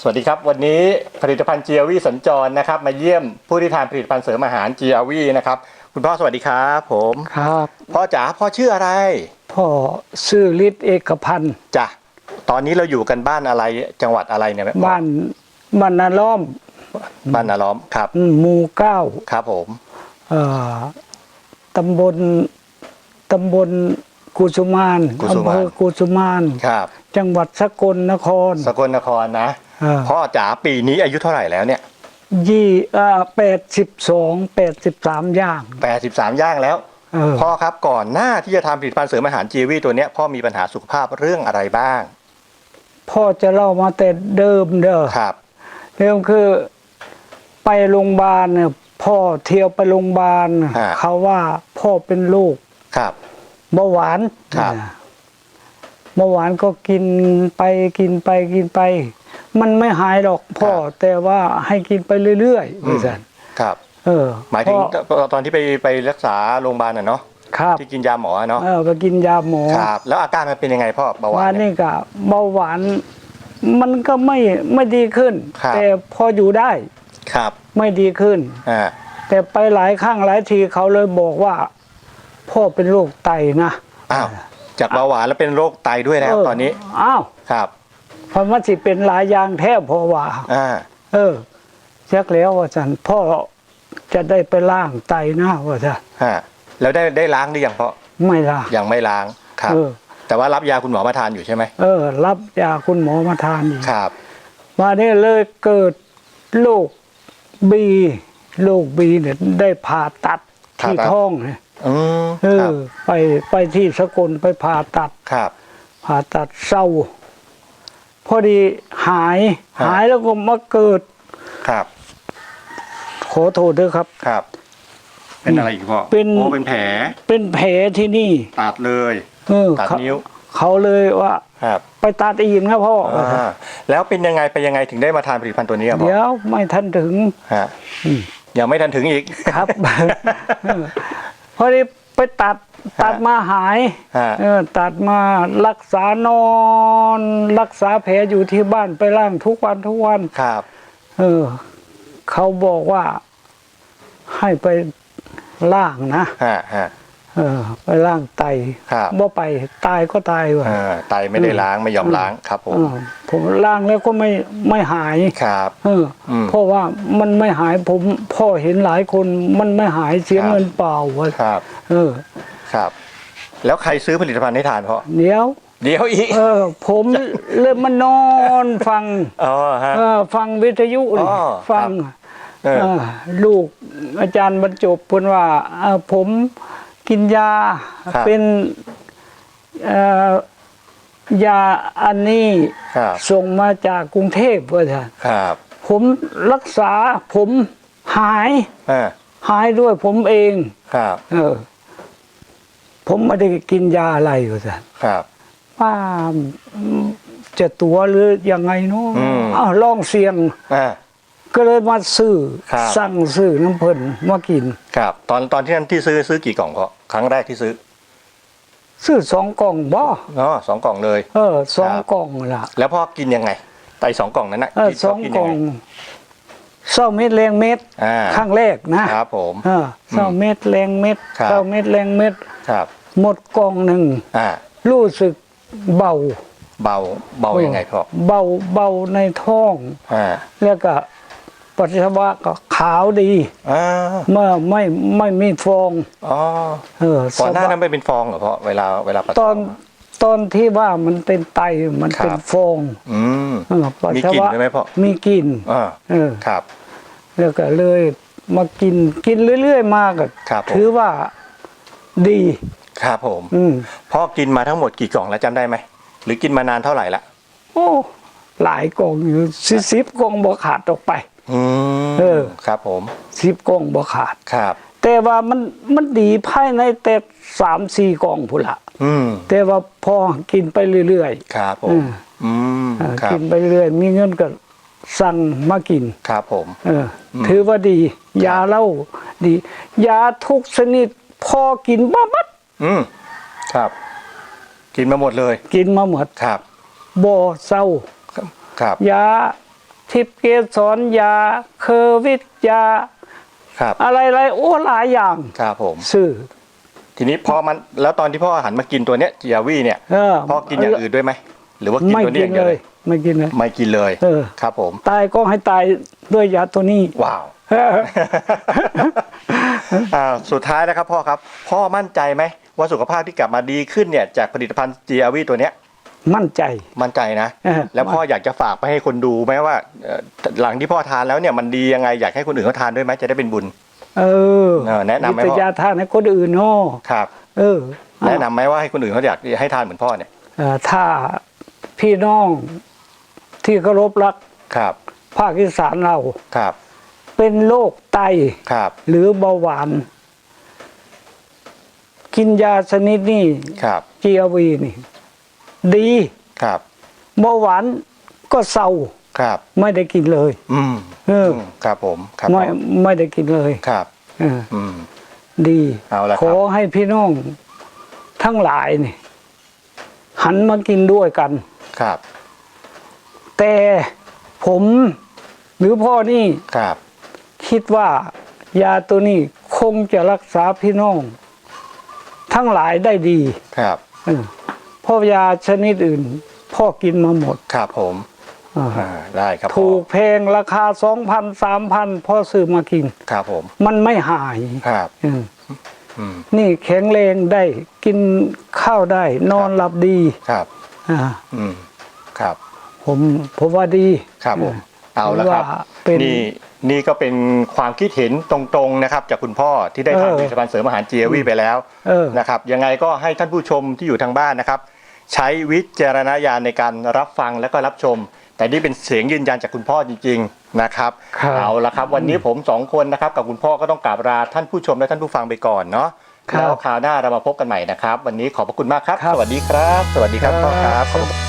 สวัสดีครับ วันนี้ผลิตภัณฑ์ GRV สัญจรนะครับ มาเยี่ยมผู้ที่ทานผลิตภัณฑ์เสริมอาหาร GRV นะครับ คุณพ่อสวัสดีครับผมครับ พ่อจ๋าพ่อชื่ออะไร พ่อชื่อฤทธิ์เอกพันธ์จ้ะตอนนี้เราอยู่กันบ้านอะไรจังหวัดอะไรเนี่ยบ้านบ้านนาล้อม บ้านนาล้อมครับอืมหมู่เก้าครับผมเอ่อตำบลตำบลกุสุมานอำเภอกุสุมานครับ จังหวัดสกลนคร สกลนครนะเออ พ่อจ๋าปีนี้อายุเท่าไหร่แล้วเนี่ยยี่อ่าแปดสิบสองแปดสิบสามย่าง83ย่างแล้วเออพ่อครับก่อนหน้าที่จะทำผลิตภัณฑ์เสริมอาหาร GRV ตัวเนี้ยพ่อมีปัญหาสุขภาพเรื่องอะไรบ้าง พ่อจะเล่ามาแต่เดิมเด้อครับเดิมคือไปโรงพยาบาลเนี่ยพ่อเที่ยวไปโรงพยาบาลฮะเขาว่าพ่อเป็นลูกครับเบาหวานครับนะเบาหวานก็กินไปกินไปกินไป มันไม่หายหรอกพ่อ แต่ว่าให้กินไปเรื่อยๆว่าซั่นครับ เออ หมายถึงพ่อตอนที่ไปไปรักษาโรงพยาบาลน่ะเนาะครับที่กินยาหมออะเนาะเออไปกินยาหมอครับ แล้วอาการมันเป็นยังไงพ่อเบาหวาว่านเนี่ยนี่ก็เบาหวานมันก็ไม่ไม่ดีขึ้นครับแต่พออยู่ได้ครับ ไม่ดีขึ้นอ่าแต่ไปหลายครั้งหลายทีเขาเลยบอกว่า พ่อเป็นโรคไตนะอ้าวจากเบาหวานแล้วเป็นโรคไตด้วยนะครับตอนนี้อ้าวครับเพราะมันสิเป็นหลายอย่างแทบพอว่า อ่า เออเช็คแล้วว่าสันพ่อจะได้ไปล้างไตนะว่าสันฮะ แล้วได้ได้ล้างหรือยังพ่อ ไม่ล่ะ ยังไม่ล้าง ครับ เออ แต่ว่ารับยาคุณหมอมาทานอยู่ใช่ไหม เออ รับยาคุณหมอมาทานอีกครับ มาเนี่ยเลยเกิดโรคบีโรคบีเนี่ยได้ผ่าตัดที่ท้องเนี่ยอืมเอครัอบไปไปที่สกลไปผ่าตัด ครับ ผ่าตัดเศร้า พอดีหายฮะ หายแล้วก็มาเกิด ครับ ขอโทษด้วยครับ ครับ เป็นอะไรอีกพ่อเป็น โอ้เป็นแผลเป็นแผลที่นี่ตัดเลย เออตัดเขานิ้ว เขาเลยว่า ครับไปตัดอีกนะพ่อออ่าแล้วเป็นยังไงไปยังไงถึงได้มาทานผลิตภัณฑ์ตัวนี้ครับพ่อเดี๋ยวไม่ทันถึงฮะอืมยังไม่ทันถึงอีก ครับ พอดีไปตัด ตัดมาหายฮะเออตัดมารักษานอน รักษาแผลอยู่ที่บ้านไปล่างทุกวันทุกวันครับ เออ เขาบอกว่า ให้ไปล่างนะฮะฮะเออ ไปล่างไตครับบ่ไปตายก็ตายว่ะอ่าไตไม่ได้ล้างไม่ยอมล้างครับผมเออผมล่างแล้วก็ไม่ไม่หายครับ เอออมเพราะว่ามันไม่หายผมพ่อเห็นหลายคนมันไม่หายเสียครับเงินเปล่าวะครับเออ ครับ แล้วใครซื้อผลิตภัณฑ์ให้ทานพ่อเดี๋ยว เดี๋ยวอีกเออ ผมเลยมานอนฟังอ๋อฮะ เออฟังวิทยุนี่อ๋อฟังเออ เออลูกอาจารย์บรรจบพูดว่าเอ่อผมกินยาครับ เป็นเอ่อยาอันนี้ครับ ส่งมาจากกรุงเทพว่าท่านครับผมรักษาผมหายอ่าหายด้วยผมเอง ครับ เออ ผมไม่ได้กินยาอะไรว่าท่านครับ ว่าจะตัวหรือยังไงเนาะอืม อ้าวลองเสียง อ่า ก็เลยมาซื้อครับ สั่งซื้อน้ำเพิ่นมากิน ครับ ตอนตอนที่นั้นที่ซื้อซื้อกี่กล่องพ่อครั้งแรกที่ซื้อซื้อสองกล่องบ่อ๋อสองกล่องเลย เออสองครับ กล่องล่ะ แล้วพ่อกินยังไงไตสองกล่องนั้นนะเออที่สองกินกยัล่องไเศร้าเม็ดแรงเม็ดอ่าครั้งแรกนะครับผม เออเศร้าเม็ดแรงเม็ดครับ เศร้าเม็ดแรงเม็ด ครับ หมดกล่องหนึ่งอ่ารู้สึกเบาเบาเบายังไงพ่อเบาเบาในท้องอ่าแล้วก็ปัสสาวะก็ขาวดีอ่าเมื่อไม่ไม่มีฟองอ๋อเออก่อนหน้าสบยนั้นไม่เป็นฟองเหรอพ่อเวลาเวลาปัสตสาอนวะตอนที่ว่ามันเป็นไตมันเป็นครับฟองอืมเออปัสมีสากลิ่นวะด้วยไหมพ่อมีกลิ่นอ่าเออครับ แล้วก็เลยมากินกินเรื่อย ๆ มาก็ครับผมถือว่าดี ครับผมอืมพ่อกินมาทั้งหมดกี่กล่องแล้วจำได้ไหมหรือกินมานานเท่าไหร่ละโอ้หลายกล่องอยู่สิบกล่องบ่ขาดออกไป อืมเออ ครับผมสิบกล่องบ่ขาด ครับ แต่ว่ามันมันดีภายในแต่สามสี่กล่องพุ่นละอืมแต่ว่าพอกินไปเรื่อย ครับผอืมมอืมๆ เออครับกินไปเรื่อยมีเงินก็สั่งมากิน ครับผม เอออถือว่าดี ยาเหล้าดี ยาทุกชนิด พอกินบ้าบัด อืมครับ กินมาหมดเลยกินมาหมดครับบ่เศร้าครับยาทิพย์เกสรยา เคอร์วิทยา ครับ อะไรอะไรโอ้หลายอย่างครับผม ซื้อทีนี้พอมันแล้วตอนที่พ่อหันมากินตัวเนี้ยจีอาวีเนี่ยเออพ่อกินอย่างอื่นด้วยไหมหรือว่ากินไม่ตัวนี้กิอนย่างเดียวเลเลยยไม่กินเลย ไม่กินเลยเออ ครับผม ตายก็ให้ตายด้วยยาตัวนี้ ว้าว อ่าสุดท้ายนะครับพ่อครับ พ่อมั่นใจไหม ว่าสุขภาพที่กลับมาดีขึ้นเนี่ยจากผลิตภัณฑ์ GRV ตัวเนี้ยมั่นใจ มั่นใจนะ เออ แล้วพ่ออยากจะฝากไปให้คนดูไหมว่าเอ่อหลังที่พ่อทานแล้วเนี่ยมันดียังไงอยากให้คนอื่นเขาทานด้วยไหมจะได้เป็นบุญ เออเออแนะนำไหมแต่พ่อยาทานให้คนอื่นเนาะครับเออแนะนำไหมว่าให้คนอื่นเขาอยากให้ทานเหมือนพ่อเนี่ยเอ่อถ้าพี่น้องที่เคารพรักครับภาคอีสานเรา ครับเป็นโรคไตครับหรือเบาหวาน กินยาชนิดนี้ครับจีอวีนี่ ดีครับเบาหวานก็เศร้าครับ ไม่ได้กินเลย อืมเออมครับผมครับไม่พ่อไม่ได้กินเลยครับเอออืมดีเอาละครับขอให้พี่น้องทั้งหลายนี่ หันมากินด้วยกันครับ แต่ผมหรือพ่อนี่ครับ คิดว่ายาตัวนี้คงจะรักษาพี่น้อง ทั้งหลายได้ดีครับเออเพราะยาชนิดอื่น พ่อกินมาหมดครับผมอ่าอ่าได้ครับพ่อถูกเพลงราคาสองพันสามพันพ่อซื้อมากินครับผม มันไม่หายครับเอออืมนี่แข็งแรงได้กินข้าวได้ นอนหลับดีครับอ่าอืมครับ ผมผมว่าดีครับผมเออเอาละครับว่าเป็น นี่นี่ก็เป็นความคิดเห็นตรงๆนะครับ จากคุณพ่อที่ได้ทานเออผลิตภัณฑ์เสริมอาหารเจวีไปแล้วเออนะครับยังไงก็ให้ท่านผู้ชมที่อยู่ทางบ้านนะครับ ใช้วิจารณญาณในการรับฟังและก็รับชม แต่นี่เป็นเสียงยืนยันจากคุณพ่อจริง ๆนะครับครับเอาละครับ วันนี้ผมสองคนนะครับกับคุณพ่อก็ต้องกราบลาท่านผู้ชมและท่านผู้ฟังไปก่อนเนาะครับแล้วคราวหน้าเรามาพบกันใหม่นะครับ วันนี้ขอบพระคุณมากครับครับสวัสดีครับ สวัสดีครับครับพ่อครับขอบคุณ